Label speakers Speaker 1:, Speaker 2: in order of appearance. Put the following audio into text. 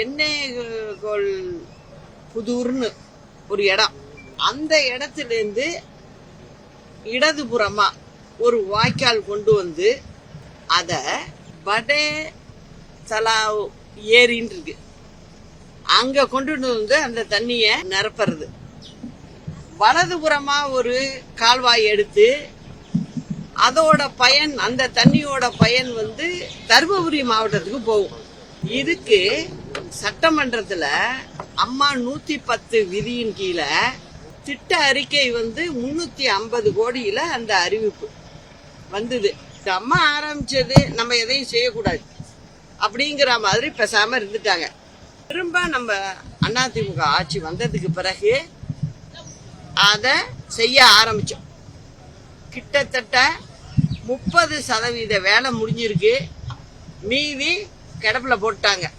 Speaker 1: எண்ணெய்கோல் புதூர்னு ஒரு இடம். அந்த இடத்துலேருந்து இடதுபுறமாக இடதுபுறமா ஒரு வாய்க்கால் கொண்டு வந்து அதை வடே சலா ஏரின்னு இருக்கு அங்க கொண்டுட்டு வந்து அந்த தண்ணியை நிரப்புறது. வலதுபுறமாக ஒரு கால்வாய் எடுத்து அதோட பயன் அந்த தண்ணியோட பயன் வந்து தருமபுரி மாவட்டத்துக்கு போகும். இதுக்கு சட்டமன்றத்தில் அம்மா நூத்தி பத்து விதியின் கீழே திட்ட அறிக்கை வந்து முன்னூத்தி ஐம்பது கோடியில அந்த அறிவிப்பு வந்தது. இந்த அம்மா ஆரம்பிச்சது நம்ம எதையும் செய்யக்கூடாது அப்படிங்கிற மாதிரி பேசாம இருந்துட்டாங்க. திரும்ப நம்ம அதிமுக ஆட்சி வந்ததுக்கு பிறகு அதை செய்ய ஆரம்பிச்சோம். கிட்டத்தட்ட முப்பது சதவீத வேலை முடிஞ்சிருக்கு. மீதி கிடப்பில் போட்டாங்க.